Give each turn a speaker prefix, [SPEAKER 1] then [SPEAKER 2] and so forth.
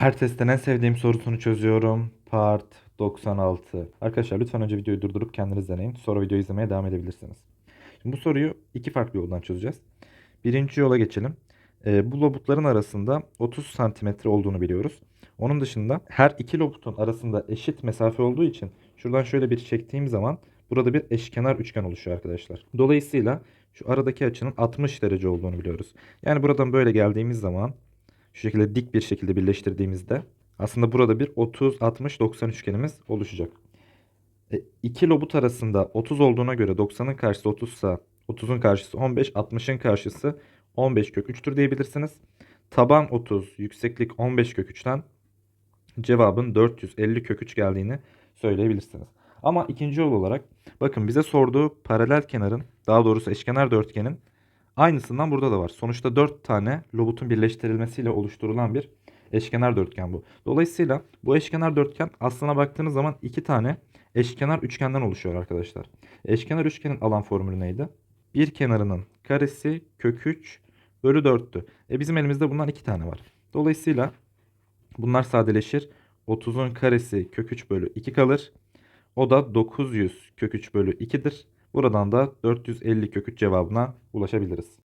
[SPEAKER 1] Her testten en sevdiğim sorusunu çözüyorum. Part 96. Arkadaşlar lütfen önce videoyu durdurup kendiniz deneyin. Sonra videoyu izlemeye devam edebilirsiniz. Şimdi bu soruyu iki farklı yoldan çözeceğiz. Birinci yola geçelim. Ee, bu lobutların arasında 30 santimetre olduğunu biliyoruz. Onun dışında her iki lobutun arasında eşit mesafe olduğu için şuradan şöyle bir çektiğim zaman burada bir eşkenar üçgen oluşuyor arkadaşlar. Dolayısıyla şu aradaki açının 60 derece olduğunu biliyoruz. Yani buradan böyle geldiğimiz zaman şu şekilde dik bir şekilde birleştirdiğimizde aslında burada bir 30 60 90 üçgenimiz oluşacak. E, iki lobut arasında 30 olduğuna göre 90'ın karşısı 30 ise 30'un karşısı 15, 60'ın karşısı 15 kök 3'tür diyebilirsiniz. Taban 30, yükseklik 15 kök 3'ten cevabın 450 kök 3 geldiğini söyleyebilirsiniz. Ama ikinci yol olarak bakın bize sorduğu paralel kenarın daha doğrusu eşkenar dörtgenin aynısından burada da var. Sonuçta 4 tane lobutun birleştirilmesiyle oluşturulan bir eşkenar dörtgen bu. Dolayısıyla bu eşkenar dörtgen aslına baktığınız zaman 2 tane eşkenar üçgenden oluşuyor arkadaşlar. Eşkenar üçgenin alan formülü neydi? Bir kenarının karesi kök 3 bölü 4'tü. E bizim elimizde bundan 2 tane var. Dolayısıyla bunlar sadeleşir. 30'un karesi kök 3 bölü 2 kalır. O da 900 kök 3 bölü 2'dir. Buradan da 450 kök 3 cevabına ulaşabiliriz.